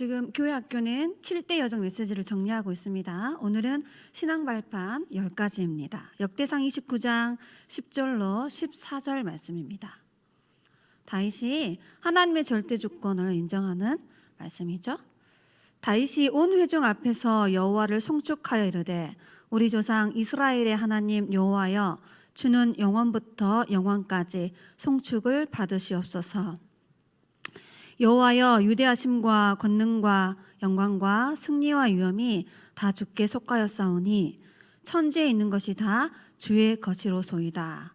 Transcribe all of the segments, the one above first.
지금 교회 학교는 7대 여정 메시지를 정리하고 있습니다. 오늘은 신앙 발판 10가지입니다. 역대상 29장 10절로 14절 말씀입니다. 다윗이 하나님의 절대 주권을 인정하는 말씀이죠. 다윗이 온 회중 앞에서 여호와를 송축하여 이르되 우리 조상 이스라엘의 하나님 여호와여 주는 영원부터 영원까지 송축을 받으시옵소서. 여호와여 유대하심과 권능과 영광과 승리와 위엄이 다 주께 속하였사오니 천지에 있는 것이 다 주의 것이로소이다.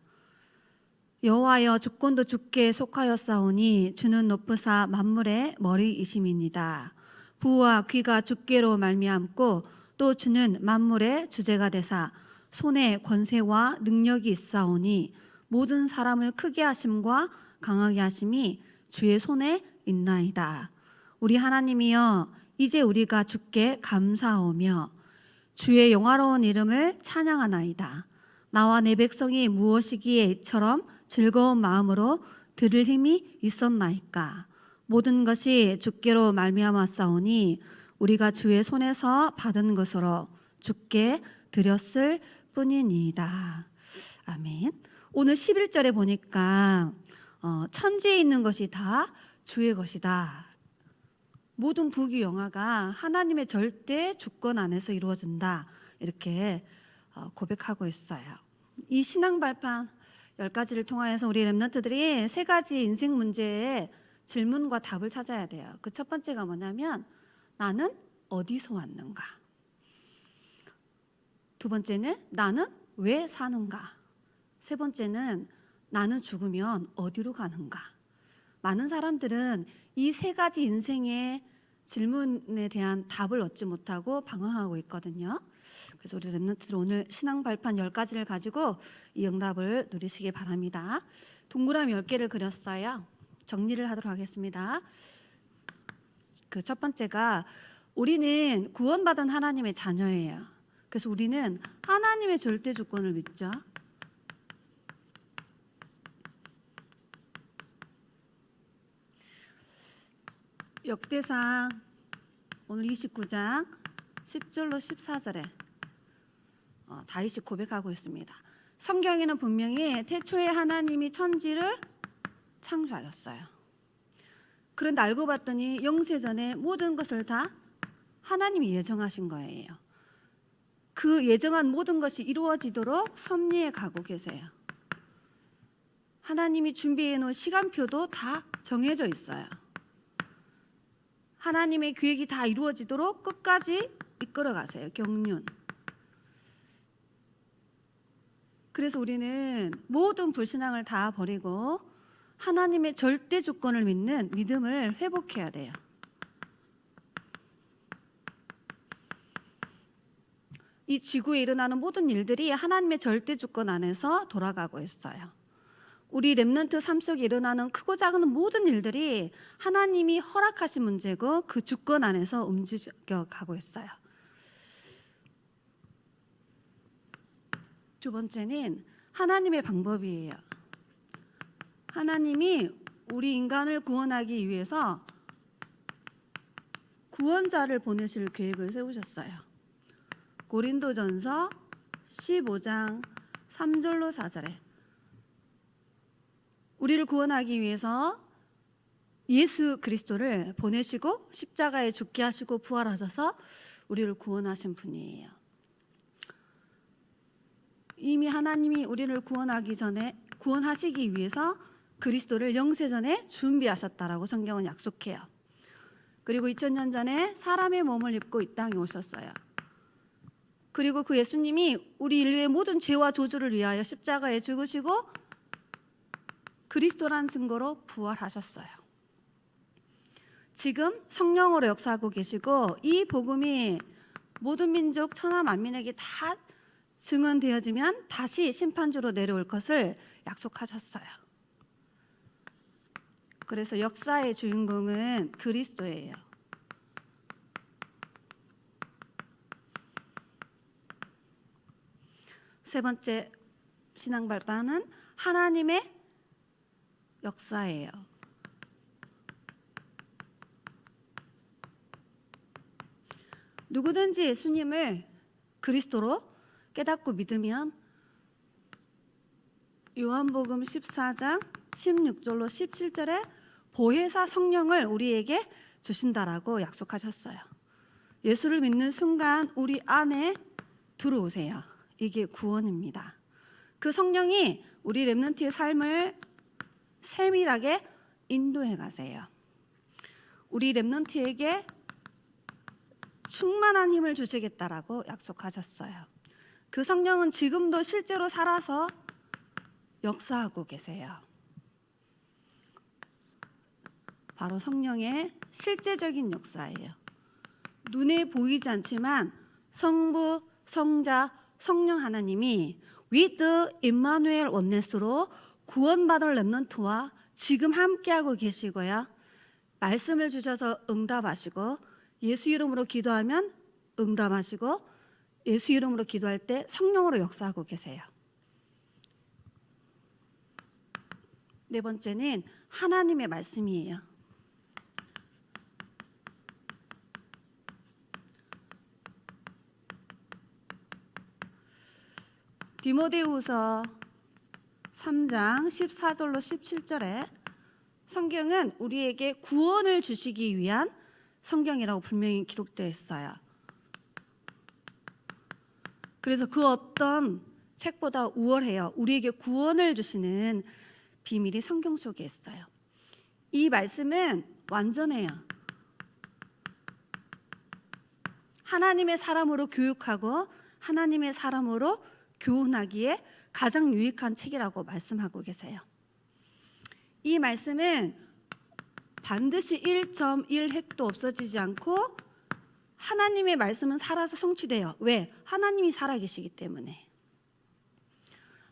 여호와여 주권도 주께 속하였사오니 주는 높으사 만물의 머리이심이니이다. 부와 귀가 주께로 말미암고 또 주는 만물의 주제가 되사 손에 권세와 능력이 있사오니 모든 사람을 크게 하심과 강하게 하심이 주의 손에 있나이다. 우리 하나님이여 이제 우리가 주께 감사하오며 주의 영화로운 이름을 찬양하나이다. 나와 내 백성이 무엇이기에 이처럼 즐거운 마음으로 들을 힘이 있었나이까. 모든 것이 주께로 말미암았사오니 우리가 주의 손에서 받은 것으로 주께 드렸을 뿐이니이다. 아멘. 오늘 11절에 보니까 어, 천지에 있는 것이 다 주의 것이다. 모든 부귀 영화가 하나님의 절대 주권 안에서 이루어진다. 이렇게 어, 고백하고 있어요. 이 신앙 발판 열 가지를 통하여서 우리 렘넌트들이 세 가지 인생 문제의 질문과 답을 찾아야 돼요. 그 첫 번째가 뭐냐면 나는 어디서 왔는가? 두 번째는 나는 왜 사는가? 세 번째는 나는 죽으면 어디로 가는가? 많은 사람들은 이 세 가지 인생의 질문에 대한 답을 얻지 못하고 방황하고 있거든요. 그래서 우리 랩런트들 오늘 신앙 발판 10가지를 가지고 이 응답을 누리시기 바랍니다. 동그라미 10개를 그렸어요. 정리를 하도록 하겠습니다. 그 첫 번째가 우리는 구원받은 하나님의 자녀예요. 그래서 우리는 하나님의 절대 주권을 믿죠. 역대상 오늘 29장 10절로 14절에 어, 다윗이 고백하고 있습니다. 성경에는 분명히 태초에 하나님이 천지를 창조하셨어요. 그런데 알고 봤더니 영세전에 모든 것을 다 하나님이 예정하신 거예요. 그 예정한 모든 것이 이루어지도록 섭리해 가고 계세요. 하나님이 준비해 놓은 시간표도 다 정해져 있어요. 하나님의 계획이 다 이루어지도록 끝까지 이끌어 가세요. 경륜. 그래서 우리는 모든 불신앙을 다 버리고 하나님의 절대 주권을 믿는 믿음을 회복해야 돼요. 이 지구에 일어나는 모든 일들이 하나님의 절대 주권 안에서 돌아가고 있어요. 우리 렘넌트 삶 속에 일어나는 크고 작은 모든 일들이 하나님이 허락하신 문제고 그 주권 안에서 움직여 가고 있어요. 두 번째는 하나님의 방법이에요. 하나님이 우리 인간을 구원하기 위해서 구원자를 보내실 계획을 세우셨어요. 고린도전서 15장 3절로 4절에 우리를 구원하기 위해서 예수 그리스도를 보내시고 십자가에 죽게 하시고 부활하셔서 우리를 구원하신 분이에요. 이미 하나님이 우리를 구원하기 전에 구원하시기 위해서 그리스도를 영세전에 준비하셨다라고 성경은 약속해요. 그리고 2000년 전에 사람의 몸을 입고 이 땅에 오셨어요. 그리고 그 예수님이 우리 인류의 모든 죄와 저주를 위하여 십자가에 죽으시고 그리스도란 증거로 부활하셨어요. 지금 성령으로 역사하고 계시고 이 복음이 모든 민족 천하 만민에게 다 증언되어지면 다시 심판주로 내려올 것을 약속하셨어요. 그래서 역사의 주인공은 그리스도예요. 세 번째 신앙 발판은 하나님의 역사예요. 누구든지 예수님을 그리스도로 깨닫고 믿으면 요한복음 14장 16절로 17절에 보혜사 성령을 우리에게 주신다라고 약속하셨어요. 예수를 믿는 순간 우리 안에 들어오세요. 이게 구원입니다. 그 성령이 우리 렘넌트의 삶을 세밀하게 인도해 가세요. 우리 렘넌트에게 충만한 힘을 주시겠다라고 약속하셨어요. 그 성령은 지금도 실제로 살아서 역사하고 계세요. 바로 성령의 실제적인 역사예요. 눈에 보이지 않지만 성부, 성자, 성령 하나님이 with 임마누엘 원네스로 구원받은 렘넌트와 지금 함께하고 계시고요. 말씀을 주셔서 응답하시고 예수 이름으로 기도하면 응답하시고 예수 이름으로 기도할 때 성령으로 역사하고 계세요. 네 번째는 하나님의 말씀이에요. 디모데후서 3장 14절로 17절에 성경은 우리에게 구원을 주시기 위한 성경이라고 분명히 기록되어 있어요. 그래서 그 어떤 책보다 우월해요. 우리에게 구원을 주시는 비밀이 성경 속에 있어요. 이 말씀은 완전해요. 하나님의 사람으로 교육하고 하나님의 사람으로 교훈하기에 가장 유익한 책이라고 말씀하고 계세요. 이 말씀은 반드시 1.1 핵도 없어지지 않고 하나님의 말씀은 살아서 성취돼요. 왜? 하나님이 살아계시기 때문에.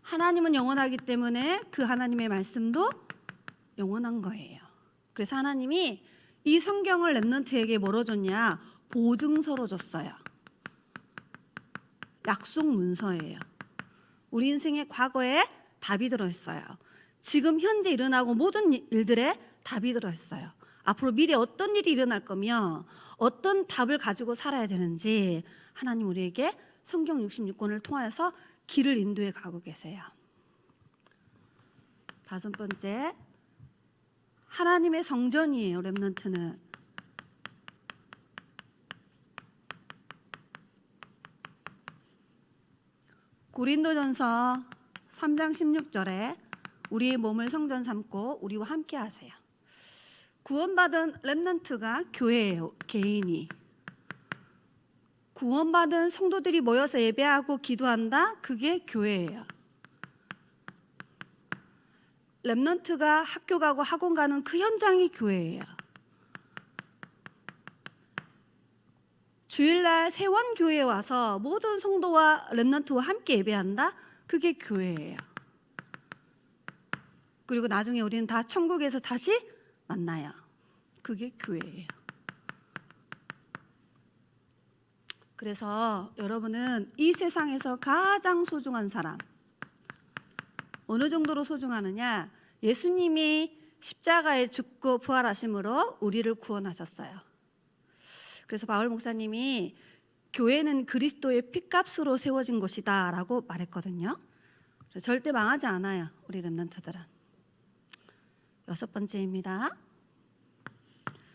하나님은 영원하기 때문에 그 하나님의 말씀도 영원한 거예요. 그래서 하나님이 이 성경을 렘넌트에게 뭐로 줬냐? 보증서로 줬어요. 약속 문서예요. 우리 인생의 과거에 답이 들어 있어요. 지금 현재 일어나고 모든 일들에 답이 들어 있어요. 앞으로 미래 어떤 일이 일어날 거며 어떤 답을 가지고 살아야 되는지 하나님 우리에게 성경 66권을 통하여서 길을 인도해 가고 계세요. 다섯 번째 하나님의 성전이에요. 렘넌트는 고린도전서 3장 16절에 우리의 몸을 성전 삼고 우리와 함께 하세요. 구원받은 렘넌트가 교회예요. 개인이. 구원받은 성도들이 모여서 예배하고 기도한다. 그게 교회예요. 렘넌트가 학교 가고 학원 가는 그 현장이 교회예요. 주일날 세원 교회에 와서 모든 성도와 렘넌트와 함께 예배한다. 그게 교회예요. 그리고 나중에 우리는 다 천국에서 다시 만나요. 그게 교회예요. 그래서 여러분은 이 세상에서 가장 소중한 사람 어느 정도로 소중하느냐? 예수님이 십자가에 죽고 부활하심으로 우리를 구원하셨어요. 그래서 바울 목사님이 교회는 그리스도의 피값으로 세워진 곳이다라고 말했거든요. 절대 망하지 않아요. 우리 렘넌트들은. 여섯 번째입니다.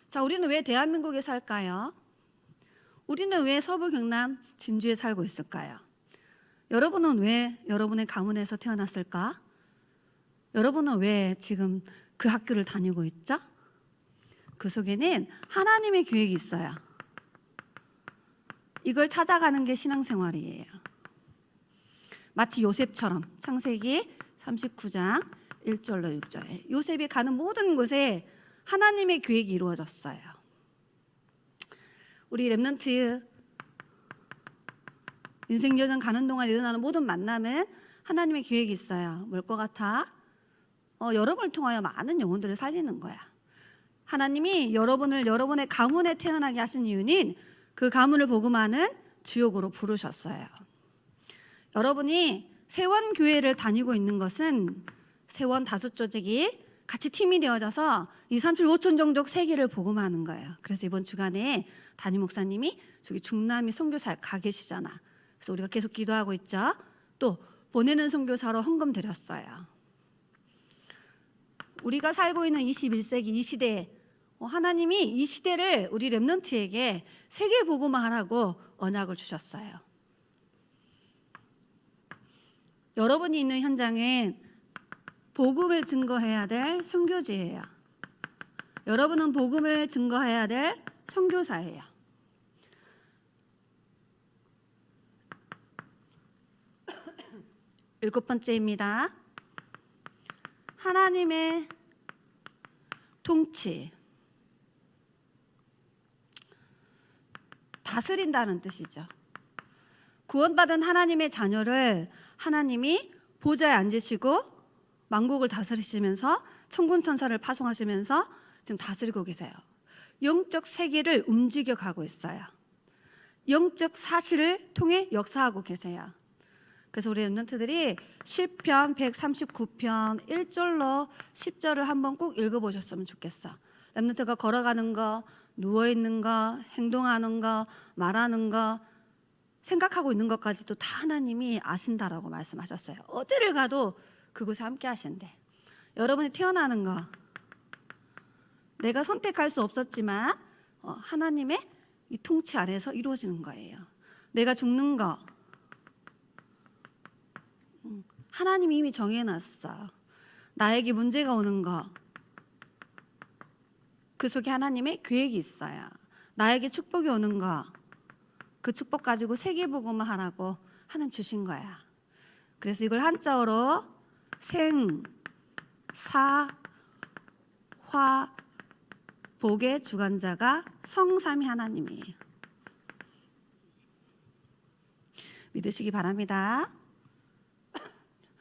자, 우리는 왜 대한민국에 살까요? 우리는 왜 서부 경남 진주에 살고 있을까요? 여러분은 왜 여러분의 가문에서 태어났을까? 여러분은 왜 지금 그 학교를 다니고 있죠? 그 속에는 하나님의 계획이 있어요. 이걸 찾아가는 게 신앙생활이에요. 마치 요셉처럼 창세기 39장 1절로 6절에 요셉이 가는 모든 곳에 하나님의 계획이 이루어졌어요. 우리 렘넌트 인생 여정 가는 동안 일어나는 모든 만남은 하나님의 계획이 있어요. 뭘 것 같아? 어, 여러분을 통하여 많은 영혼들을 살리는 거야. 하나님이 여러분을 여러분의 가문에 태어나게 하신 이유는 그 가문을 복음하는 주역으로 부르셨어요. 여러분이 세원 교회를 다니고 있는 것은 세원 다섯 조직이 같이 팀이 되어져서 이 35촌 종족 세계를 복음하는 거예요. 그래서 이번 주간에 담임 목사님이 저기 중남미 선교사 가 계시잖아. 그래서 우리가 계속 기도하고 있죠. 또 보내는 선교사로 헌금 드렸어요. 우리가 살고 있는 21세기 이 시대에 어, 하나님이 이 시대를 우리 렘넌트에게 세계 복음화하라고 언약을 주셨어요. 여러분이 있는 현장엔 복음을 증거해야 될 선교지예요. 여러분은 복음을 증거해야 될 선교사예요. 일곱 번째입니다. 하나님의 통치. 다스린다는 뜻이죠. 구원받은 하나님의 자녀를 하나님이 보좌에 앉으시고 만국을 다스리시면서 천군 천사를 파송하시면서 지금 다스리고 계세요. 영적 세계를 움직여 가고 있어요. 영적 사실을 통해 역사하고 계세요. 그래서 우리 랩런트들이 시편 139편 1절로 10절을 한번 꼭 읽어보셨으면 좋겠어. 랩런트가 걸어가는 거, 누워 있는 거, 행동하는 거, 말하는 거, 생각하고 있는 것까지도 다 하나님이 아신다라고 말씀하셨어요. 어디를 가도 그곳에 함께 하신대. 여러분이 태어나는 거 내가 선택할 수 없었지만 어, 하나님의 이 통치 아래서 이루어지는 거예요. 내가 죽는 거 음, 하나님이 이미 정해놨어. 나에게 문제가 오는 거. 그 속에 하나님의 계획이 있어요. 나에게 축복이 오는 거. 그 축복 가지고 세계복음을 하라고 하나님 주신 거야. 그래서 이걸 한자어로 생, 사, 화, 복의 주관자가 성삼위 하나님이에요. 믿으시기 바랍니다.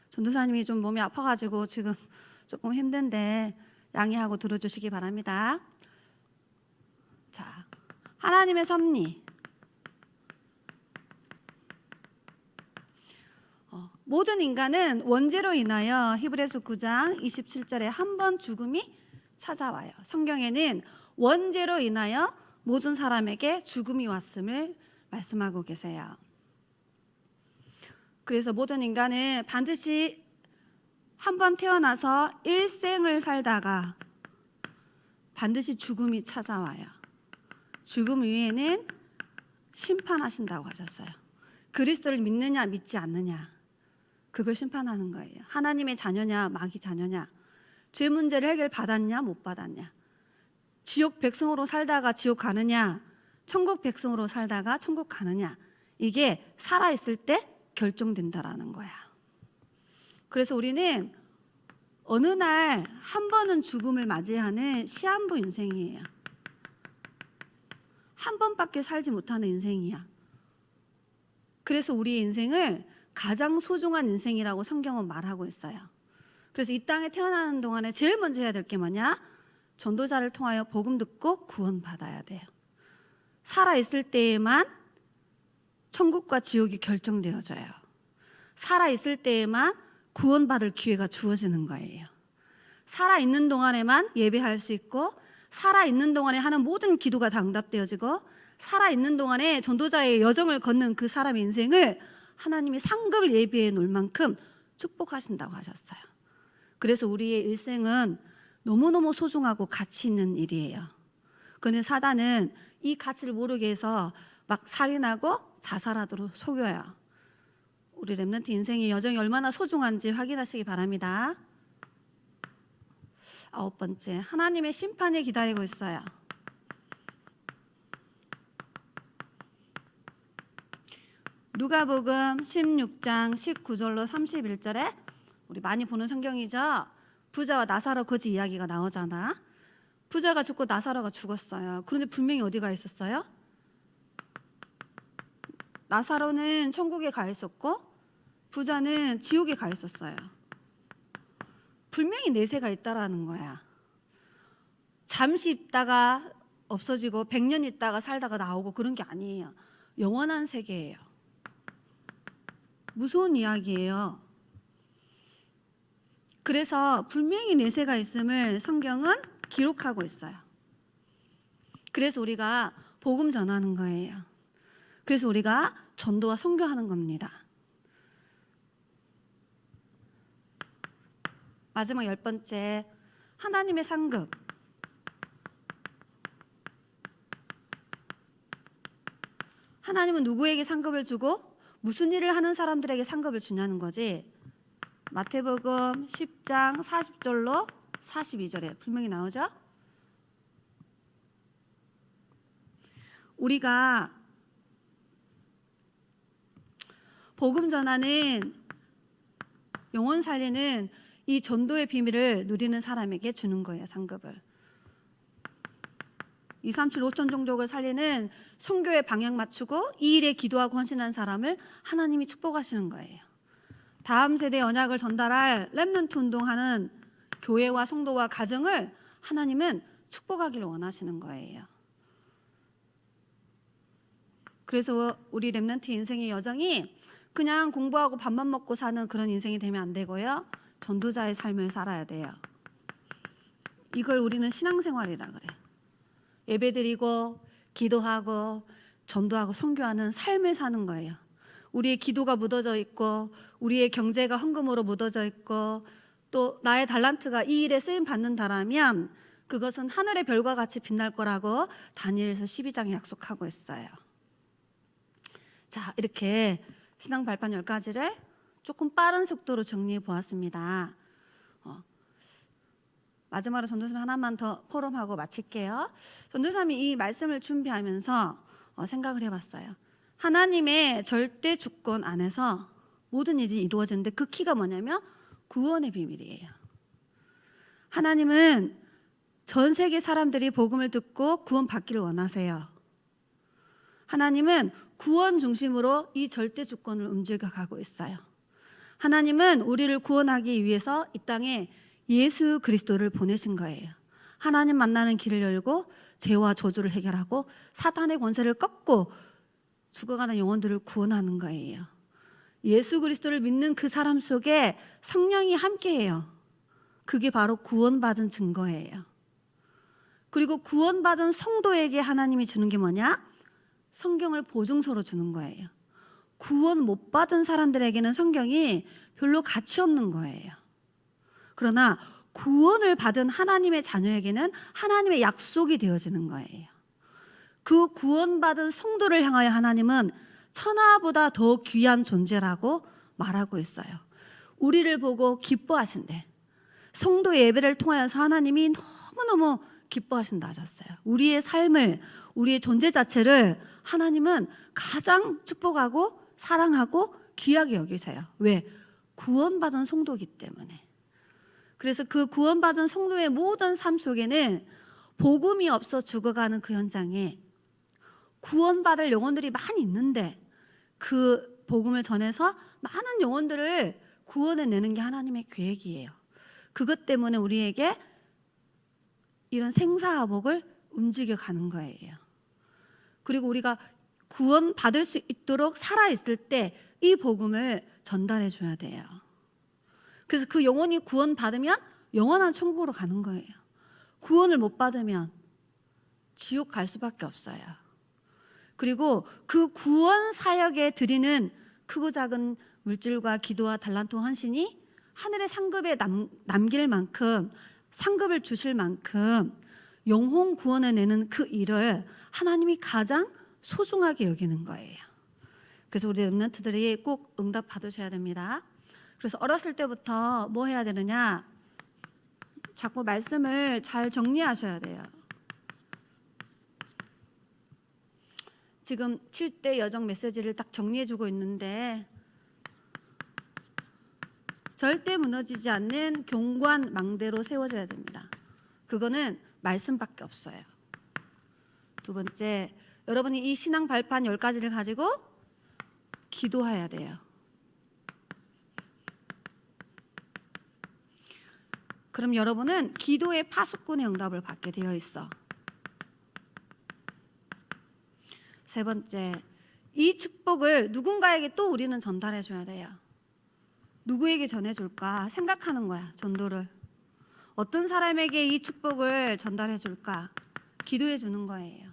전도사님이 좀 몸이 아파가지고 지금 조금 힘든데 양해하고 들어주시기 바랍니다. 자, 하나님의 섭리. 어, 모든 인간은 원죄로 인하여 히브리서 9장 27절에 한 번 죽음이 찾아와요. 성경에는 원죄로 인하여 모든 사람에게 죽음이 왔음을 말씀하고 계세요. 그래서 모든 인간은 반드시 한 번 태어나서 일생을 살다가 반드시 죽음이 찾아와요. 죽음 위에는 심판하신다고 하셨어요. 그리스도를 믿느냐 믿지 않느냐 그걸 심판하는 거예요. 하나님의 자녀냐 마귀 자녀냐 죄 문제를 해결 받았냐 못 받았냐 지옥 백성으로 살다가 지옥 가느냐 천국 백성으로 살다가 천국 가느냐 이게 살아 있을 때 결정된다라는 거야. 그래서 우리는 어느 날 한 번은 죽음을 맞이하는 시한부 인생이에요. 한 번밖에 살지 못하는 인생이야. 그래서 우리의 인생을 가장 소중한 인생이라고 성경은 말하고 있어요. 그래서 이 땅에 태어나는 동안에 제일 먼저 해야 될 게 뭐냐? 전도자를 통하여 복음 듣고 구원받아야 돼요. 살아 있을 때에만 천국과 지옥이 결정되어져요. 살아 있을 때에만 구원받을 기회가 주어지는 거예요. 살아 있는 동안에만 예배할 수 있고 살아 있는 동안에 하는 모든 기도가 다 응답되어지고 살아 있는 동안에 전도자의 여정을 걷는 그 사람의 인생을 하나님이 상급을 예비해 놓을 만큼 축복하신다고 하셨어요. 그래서 우리의 일생은 너무너무 소중하고 가치 있는 일이에요. 그런데 사단은 이 가치를 모르게 해서 막 살인하고 자살하도록 속여요. 우리 랩런트 인생의 여정이 얼마나 소중한지 확인하시기 바랍니다. 아홉 번째, 하나님의 심판이 기다리고 있어요. 누가복음 16장 19절로 31절에 우리 많이 보는 성경이죠. 부자와 나사로 거지 이야기가 나오잖아. 부자가 죽고 나사로가 죽었어요. 그런데 분명히 어디가 있었어요? 나사로는 천국에 가 있었고 부자는 지옥에 가 있었어요. 분명히 내세가 있다라는 거야. 잠시 있다가 없어지고 100년 있다가 살다가 나오고 그런 게 아니에요. 영원한 세계예요. 무서운 이야기예요. 그래서 분명히 내세가 있음을 성경은 기록하고 있어요. 그래서 우리가 복음 전하는 거예요. 그래서 우리가 전도와 선교하는 겁니다. 마지막 열 번째 하나님의 상급. 하나님은 누구에게 상급을 주고 무슨 일을 하는 사람들에게 상급을 주냐는 거지. 마태복음 10장 40절로 42절에 분명히 나오죠? 우리가 복음 전하는 영혼 살리는 이 전도의 비밀을 누리는 사람에게 주는 거예요, 상급을. 2, 3, 7, 5천 종족을 살리는 선교의 방향 맞추고 이 일에 기도하고 헌신한 사람을 하나님이 축복하시는 거예요. 다음 세대 언약을 전달할 렘넌트 운동하는 교회와 성도와 가정을 하나님은 축복하기를 원하시는 거예요. 그래서 우리 렘넌트 인생의 여정이 그냥 공부하고 밥만 먹고 사는 그런 인생이 되면 안 되고요. 전도자의 삶을 살아야 돼요. 이걸 우리는 신앙생활이라 그래. 예배드리고 기도하고 전도하고 선교하는 삶을 사는 거예요. 우리의 기도가 묻어져 있고 우리의 경제가 헌금으로 묻어져 있고 또 나의 달란트가 이 일에 쓰임 받는다라면 그것은 하늘의 별과 같이 빛날 거라고 다니엘서 12장에 약속하고 있어요. 자, 이렇게 신앙 발판 10가지를 조금 빠른 속도로 정리해 보았습니다. 어, 마지막으로 전도사님 하나만 더 포럼하고 마칠게요. 전도사님이 이 말씀을 준비하면서 어, 생각을 해봤어요. 하나님의 절대 주권 안에서 모든 일이 이루어지는데 그 키가 뭐냐면 구원의 비밀이에요. 하나님은 전 세계 사람들이 복음을 듣고 구원 받기를 원하세요. 하나님은 구원 중심으로 이 절대 주권을 움직여 가고 있어요. 하나님은 우리를 구원하기 위해서 이 땅에 예수 그리스도를 보내신 거예요. 하나님 만나는 길을 열고 죄와 저주를 해결하고 사탄의 권세를 꺾고 죽어가는 영혼들을 구원하는 거예요. 예수 그리스도를 믿는 그 사람 속에 성령이 함께해요. 그게 바로 구원받은 증거예요. 그리고 구원받은 성도에게 하나님이 주는 게 뭐냐? 성경을 보증서로 주는 거예요. 구원 못 받은 사람들에게는 성경이 별로 가치 없는 거예요. 그러나 구원을 받은 하나님의 자녀에게는 하나님의 약속이 되어지는 거예요. 그 구원받은 성도를 향하여 하나님은 천하보다 더 귀한 존재라고 말하고 있어요. 우리를 보고 기뻐하신대. 성도 예배를 통하여서 하나님이 너무너무 기뻐하신다 하셨어요. 우리의 삶을, 우리의 존재 자체를 하나님은 가장 축복하고 사랑하고 귀하게 여기세요. 왜? 구원받은 성도이기 때문에. 그래서 그 구원받은 성도의 모든 삶 속에는 복음이 없어 죽어가는 그 현장에 구원받을 영혼들이 많이 있는데 그 복음을 전해서 많은 영혼들을 구원해 내는 게 하나님의 계획이에요. 그것 때문에 우리에게 이런 생사화복을 움직여 가는 거예요. 그리고 우리가 구원 받을 수 있도록 살아 있을 때 이 복음을 전달해 줘야 돼요. 그래서 그 영혼이 구원 받으면 영원한 천국으로 가는 거예요. 구원을 못 받으면 지옥 갈 수밖에 없어요. 그리고 그 구원 사역에 드리는 크고 작은 물질과 기도와 달란트 헌신이 하늘의 상급에 남, 남길 만큼 상급을 주실 만큼 영혼 구원을 내는 그 일을 하나님이 가장 소중하게 여기는 거예요. 그래서 우리 랩런트들이 꼭 응답 받으셔야 됩니다. 그래서 어렸을 때부터 뭐 해야 되느냐? 자꾸 말씀을 잘 정리하셔야 돼요. 지금 7대 여정 메시지를 딱 정리해주고 있는데 절대 무너지지 않는 경관 망대로 세워져야 됩니다. 그거는 말씀밖에 없어요. 두 번째, 여러분이 이 신앙 발판 10가지를 가지고 기도해야 돼요. 그럼 여러분은 기도의 파수꾼의 응답을 받게 되어 있어. 세 번째, 이 축복을 누군가에게 또 우리는 전달해 줘야 돼요. 누구에게 전해줄까 생각하는 거야. 전도를. 어떤 사람에게 이 축복을 전달해 줄까 기도해 주는 거예요.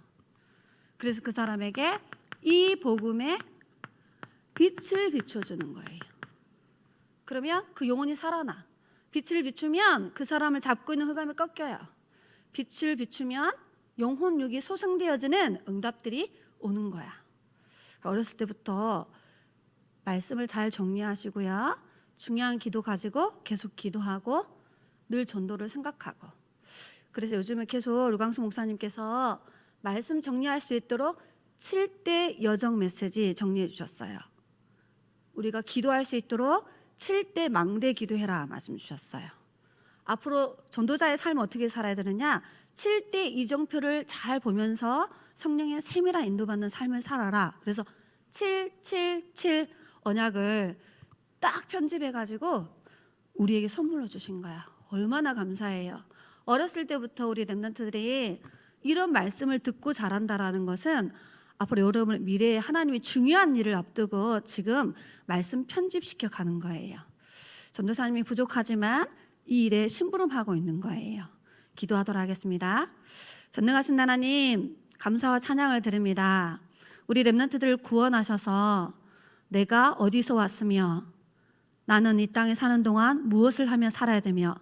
그래서 그 사람에게 이 복음의 빛을 비춰 주는 거예요. 그러면 그 영혼이 살아나. 빛을 비추면 그 사람을 잡고 있는 흑암이 꺾여요. 빛을 비추면 영혼육이 소생되어지는 응답들이 오는 거야. 어렸을 때부터 말씀을 잘 정리하시고요. 중요한 기도 가지고 계속 기도하고 늘 전도를 생각하고. 그래서 요즘에 계속 류광수 목사님께서 말씀 정리할 수 있도록 7대 여정 메시지 정리해 주셨어요. 우리가 기도할 수 있도록 7대 망대 기도해라 말씀 주셨어요. 앞으로 전도자의 삶을 어떻게 살아야 되느냐? 7대 이정표를 잘 보면서 성령의 세밀한 인도받는 삶을 살아라. 그래서 777 언약을 딱 편집해 가지고 우리에게 선물로 주신 거야. 얼마나 감사해요. 어렸을 때부터 우리 렘넌트들이 이런 말씀을 듣고 자란다라는 것은 앞으로 여러분 미래에 하나님이 중요한 일을 앞두고 지금 말씀 편집시켜 가는 거예요. 전도사님이 부족하지만 이 일에 심부름하고 있는 거예요. 기도하도록 하겠습니다. 전능하신 하나님 감사와 찬양을 드립니다. 우리 렘넌트들을 구원하셔서 내가 어디서 왔으며 나는 이 땅에 사는 동안 무엇을 하며 살아야 되며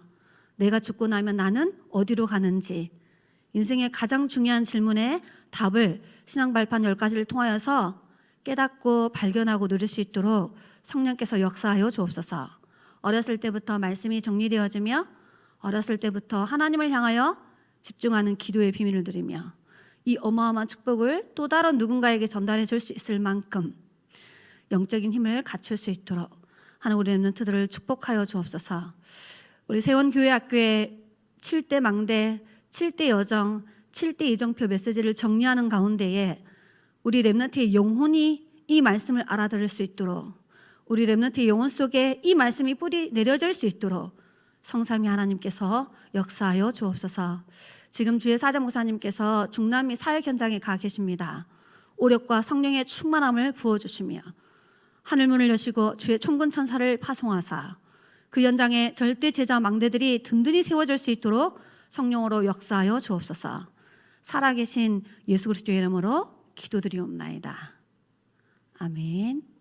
내가 죽고 나면 나는 어디로 가는지 인생의 가장 중요한 질문에 답을 신앙 발판 10가지를 통하여서 깨닫고 발견하고 누릴 수 있도록 성령께서 역사하여 주옵소서. 어렸을 때부터 말씀이 정리되어지며 어렸을 때부터 하나님을 향하여 집중하는 기도의 비밀을 누리며 이 어마어마한 축복을 또 다른 누군가에게 전달해 줄 수 있을 만큼 영적인 힘을 갖출 수 있도록 하는 우리 렘넌트들을 축복하여 주옵소서. 우리 세원교회 학교의 7대 망대, 7대 여정, 7대 이정표 메시지를 정리하는 가운데에 우리 렘넌트의 영혼이 이 말씀을 알아들을 수 있도록 우리 렘넌트의 영혼 속에 이 말씀이 뿌리 내려질 수 있도록 성삼위 하나님께서 역사하여 주옵소서. 지금 주의 사장 목사님께서 중남미 사역 현장에 가 계십니다. 오력과 성령의 충만함을 부어 주시며 하늘 문을 여시고 주의 총군 천사를 파송하사 그 현장에 절대 제자 망대들이 든든히 세워질 수 있도록 성령으로 역사하여 주옵소서. 살아계신 예수 그리스도의 이름으로 기도드리옵나이다. 아멘.